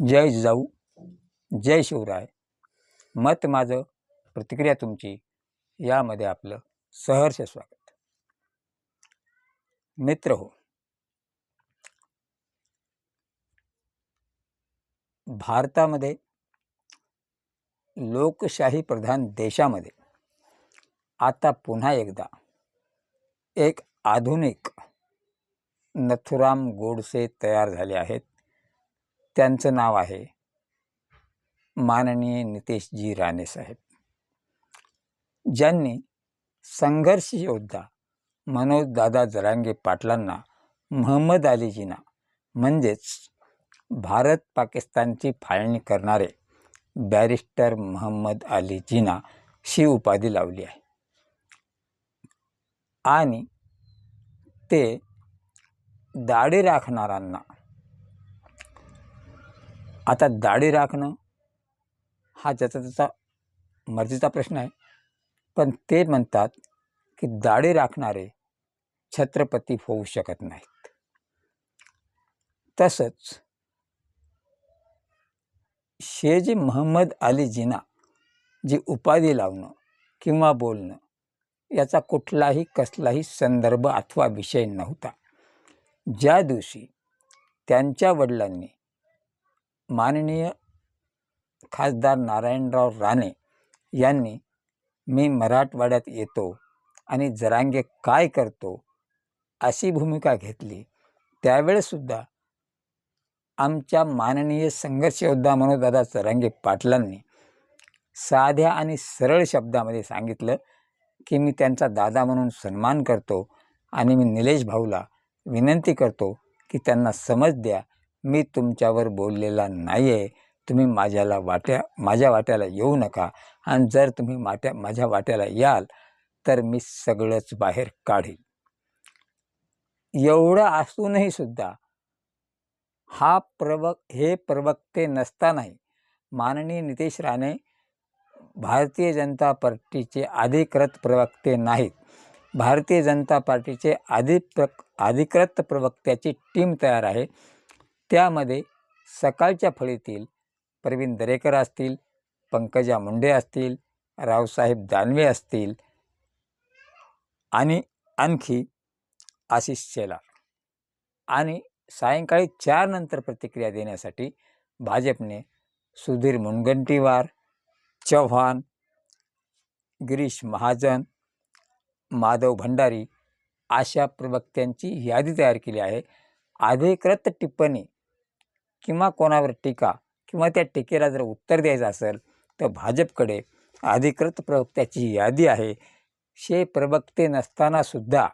जय जिजाऊ जय शिवराय. मत माझं प्रतिक्रिया तुमची यामध्ये आपलं सहर्ष स्वागत. मित्र हो भारतामध्ये लोकशाही प्रधान देशामध्ये आता पुन्हा एकदा एक आधुनिक नथुराम गोडसे तयार झाले आहेत. त्यांचं नाव आहे माननीय नितेशजी राणेसाहेब ज्यांनी संघर्ष योद्धा मनोज दादा जरांगे पाटलांना महम्मद अलीजीना म्हणजेच भारत पाकिस्तानची फाळणी करणारे बॅरिस्टर महम्मद अली जिना शी उपाधी लावली आहे. आणि ते दाढी राखणाऱ्यांना आता दाढी राखणं हा ज्याचा त्याचा मर्जीचा प्रश्न आहे. पण ते म्हणतात की दाढी राखणारे छत्रपती होऊ शकत नाहीत. तसंच शेजी महम्मद अली जिना जी उपाधी लावणं किंवा बोलणं याचा कुठलाही कसलाही संदर्भ अथवा विषय नव्हता. ज्या दिवशी त्यांच्या वडिलांनी माननीय खासदार नारायणराव राणे यांनी मी मराठवाड्यात येतो आणि जरांगे काय करतो अशी भूमिका घेतली. त्यावेळेसुद्धा आमच्या माननीय संघर्ष योद्धा मनोजदादा जरांगे पाटलांनी साध्या आणि सरळ शब्दामध्ये सांगितलं की मी त्यांचा दादा म्हणून सन्मान करतो आणि मी निलेश भाऊला विनंती करतो की त्यांना समज द्या मी तुमच्यावर बोललेला नाही आहे तुम्ही माझ्याला वाट्या माझ्या वाट्याला येऊ नका. आणि जर तुम्ही माट्या माझ्या वाट्याला याल तर मी सगळंच बाहेर काढीन. एवढं असूनही सुद्धा हा प्रवक हे प्रवक्ते नसतानाही माननीय नितेश राणे भारतीय जनता पार्टीचे अधिकृत प्रवक्ते नाहीत. भारतीय जनता पार्टीचे अधिप्र अधिकृत प्रवक्त्याची टीम तयार आहे. त्यामध्ये सकाळच्या फळीतील प्रवीण दरेकर असतील पंकजा मुंडे असतील रावसाहेब दानवे असतील आणि आणखी आशिष शेलार. आणि सायंकाळी चार नंतर प्रतिक्रिया देण्यासाठी भाजपने सुधीर मुनगंटीवार चव्हाण गिरीश महाजन माधव भंडारी अशा प्रवक्त्यांची यादी तयार केली आहे. अधिकृत टिप्पणी किंवा कोणावर टीका किंवा त्या टीकेला जर उत्तर द्यायचं असेल तर भाजपकडे अधिकृत प्रवक्त्याची यादी आहे. शे प्रवक्ते नसतानासुद्धा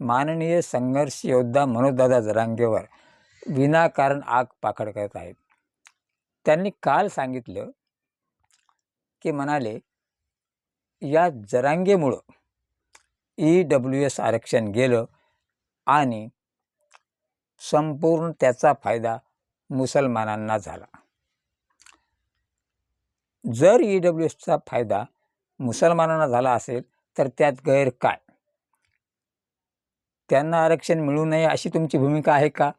माननीय संघर्ष योद्धा मनोजदादा जरांगेवर विनाकारण आग पाकड करत आहेत. त्यांनी काल सांगितलं की म्हणाले या जरांगेमुळं ई डब्ल्यू एस आरक्षण गेलं आणि संपूर्ण त्याचा फायदा मुसलमानांना झाला. जर ई डब्ल्यू एसचा फायदा मुसलमानांना झाला असेल तर त्यात गैर काय? त्यांना आरक्षण मिळू नये अशी तुमची भूमिका आहे का?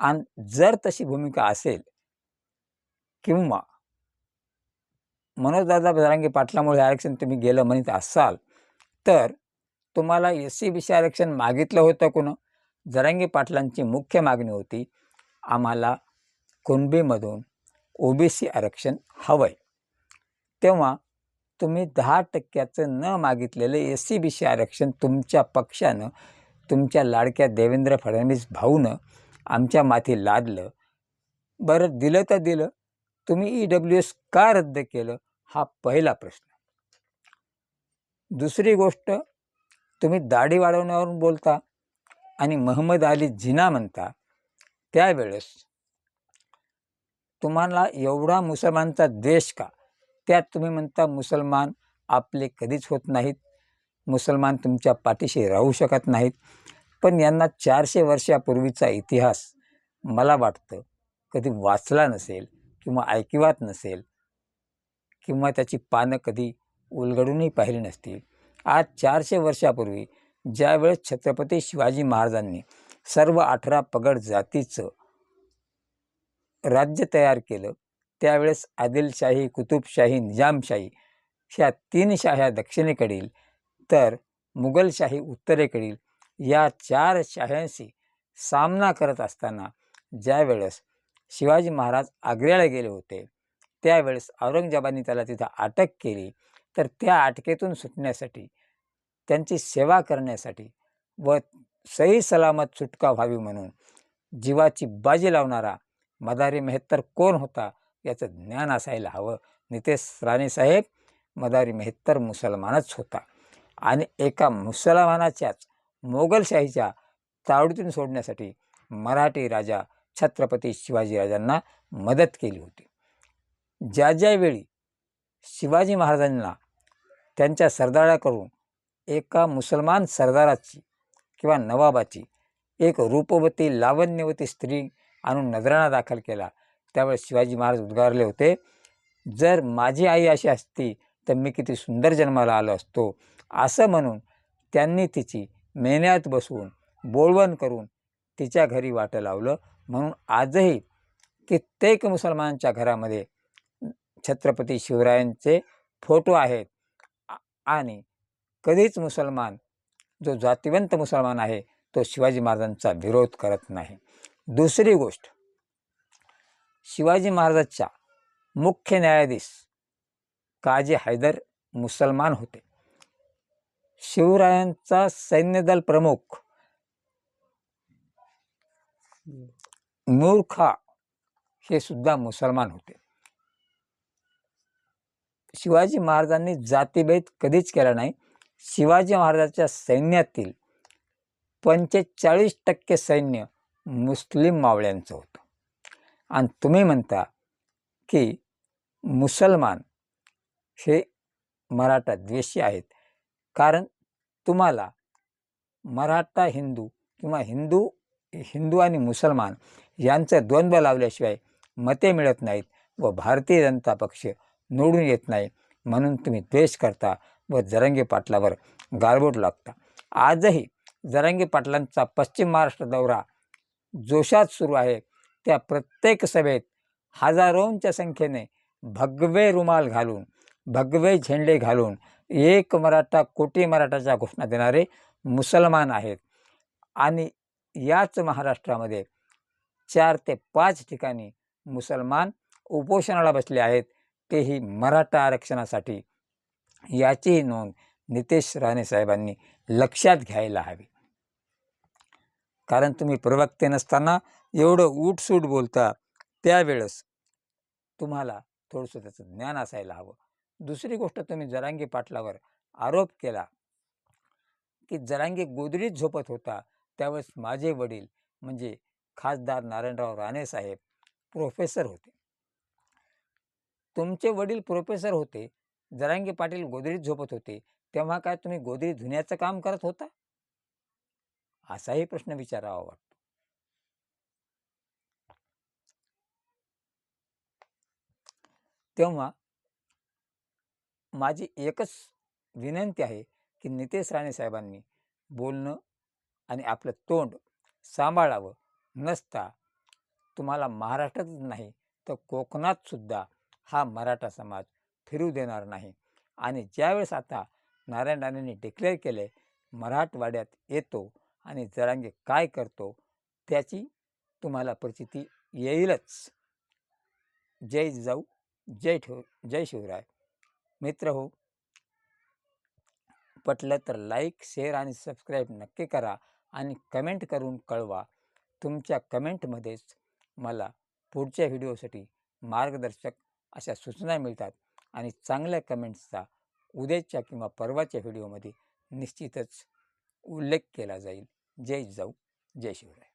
आणि जर तशी भूमिका असेल किंवा मनोजदादा बजरांगी पाटलामुळे आरक्षण तुम्ही गेलं म्हणत असाल तर तुम्हाला एस सी बी सी आरक्षण मागितलं होतं कोण? जरांगी पाटलांची मुख्य मागणी होती आम्हाला कुणबीमधून ओ बी सी आरक्षण हवं आहे तेव्हा तुम्ही दहा टक्क्याचं न मागितलेलं एस सी बी सी आरक्षण तुमच्या पक्षानं तुमच्या लाडक्या देवेंद्र फडणवीस भाऊनं आमच्या माथी लादलं. बरं दिलं तर दिलं. तुम्ही ई डब्ल्यू एस का रद्द केलं? हा पहिला प्रश्न. दुसरी गोष्ट तुम्ही दाढी वाढवण्यावरून बोलता आणि महम्मद अली जिना म्हणता त्यावेळेस तुम्हाला एवढा मुसलमानचा देश का? त्यात तुम्ही म्हणता मुसलमान आपले कधीच होत नाहीत. मुसलमान तुमच्या पाठीशी राहू शकत नाहीत. पण यांना चारशे वर्षापूर्वीचा इतिहास मला वाटतं कधी वाचला नसेल किंवा ऐकिवात नसेल किंवा त्याची पानं कधी उलगडूनही पाहिली नसतील. आज चारशे वर्षापूर्वी ज्यावेळेस छत्रपती शिवाजी महाराजांनी सर्व अठरा पगड जातीचं राज्य तयार केलं. त्यावेळेस आदिलशाही कुतुबशाही निजामशाही ह्या तीन शाह्या दक्षिणेकडील तर मुघलशाही उत्तरेकडील या चार शाह्यांशी सामना करत असताना ज्यावेळेस शिवाजी महाराज आग्र्याला गेले होते त्यावेळेस औरंगजेबाने त्याला तिथं अटक केली. तर त्या अटकेतून सुटण्यासाठी त्यांची सेवा करण्यासाठी व सही सलामत सुटका व्हावी म्हणून जीवाची बाजी लावणारा मदारी मेहत्तर कोण होता याचं ज्ञान असायला हवं. नितेश राणेसाहेब मदारी मेहत्तर मुसलमानच होता. आणि एका मुसलमानाच्याच मोगलशाहीच्या तावडीतून सोडण्यासाठी मराठी राजा छत्रपती शिवाजीराजांना मदत केली होती. ज्या ज्यावेळी शिवाजी महाराजांना त्यांच्या सरदाराकडून एका मुसलमान सरदाराची किंवा नवाबाची एक रूपवती लावण्यवती स्त्री आणून नजराणा दाखल केला. त्यावेळेस शिवाजी महाराज उद्गारले होते जर माझी आई अशी असती तर मी किती सुंदर जन्माला आलो असतो. असं म्हणून त्यांनी तिची मेन्यात बसवून बोळवण करून तिच्या घरी वाटं लावलं. म्हणून आजही कित्येक मुसलमानांच्या घरामध्ये छत्रपती शिवरायांचे फोटो आहेत. आणि कधीच मुसलमान जो जातिवंत मुसलमान आहे तो शिवाजी महाराजांचा विरोध करत नाही. दुसरी गोष्ट शिवाजी महाराजांच्या मुख्य न्यायाधीश काजी हैदर मुसलमान होते. शिवरायांचा सैन्यदल प्रमुख नूरखा हे सुद्धा मुसलमान होते. शिवाजी महाराजांनी जातीभेद कधीच केला नाही. शिवाजी महाराजांच्या सैन्यातील पंचेचाळीस टक्के सैन्य मुस्लिम मावळ्यांचं होतं. आणि तुम्ही म्हणता की मुसलमान हे मराठा द्वेषी आहेत. कारण तुम्हाला मराठा हिंदू किंवा हिंदू हिंदू आणि मुसलमान यांचं द्वंद्व लावल्याशिवाय मते मिळत नाहीत व भारतीय जनता पक्ष निवडून येत नाही. म्हणून तुम्ही द्वेष करता. व जरंगे पाटलावर गारबोट लागता आजही जरंगे पाटलांचा पश्चिम महाराष्ट्र दौरा जोशात सुरू आहे. त्या प्रत्येक सभेत हजारोंच्या संख्येने भगवे रुमाल घालून भगवे झेंडे घालून एक मराठा कोटी मराठाच्या घोषणा देणारे मुसलमान आहेत. आणि याच महाराष्ट्रामध्ये चार ते पाच ठिकाणी मुसलमान उपोषणाला बसले आहेत. तेही मराठा आरक्षणासाठी याचीही नोंद नितेश राणे साहेबांनी लक्षात घ्यायला हवी. कारण तुम्ही प्रवक्ते नसताना एवढं उठसूट बोलता त्यावेळेस तुम्हाला थोडंसं त्याचं ज्ञान असायला हवं. दुसरी गोष्ट तुम्ही जरांगी पाटलावर आरोप केला की जरांगी गोदरीत झोपत होता. त्यावेळेस माझे वडील म्हणजे खासदार नारायणराव राणे साहेब प्रोफेसर होते. तुमचे वडील प्रोफेसर होते जरांगी पाटील गोदरीत झोपत होते तेव्हा काय तुम्ही गोदरी धुण्याचं काम करत होता? असाही प्रश्न विचारावा वाटतो. तेव्हा माझी एकच विनंती आहे की नितेश राणे साहेबांनी बोलणं आणि आपलं तोंड सांभाळावं. नसता तुम्हाला महाराष्ट्रातच नाही तर कोकणात सुद्धा हा मराठा समाज फिरू देणार नाही. आणि ज्यावेळेस आता नारायण राणेंनी डिक्लेअर केले मराठवाड्यात येतो आणि जरांगे काय करतो त्याची तुम्हाला प्रचिती येईलच. जय जाऊ जय ठेव जय शिवराय. मित्र हो पटलं तर लाईक शेअर आणि सबस्क्राईब नक्की करा आणि कमेंट करून कळवा. तुमच्या कमेंटमध्येच मला पुढच्या व्हिडिओसाठी मार्गदर्शक अशा सूचना मिळतात. आणि चांगल्या कमेंट्सचा उद्याच्या किंवा परवाच्या व्हिडिओमध्ये निश्चितच उल्लेख केला जाईल. जय जाऊ जय शिवराय.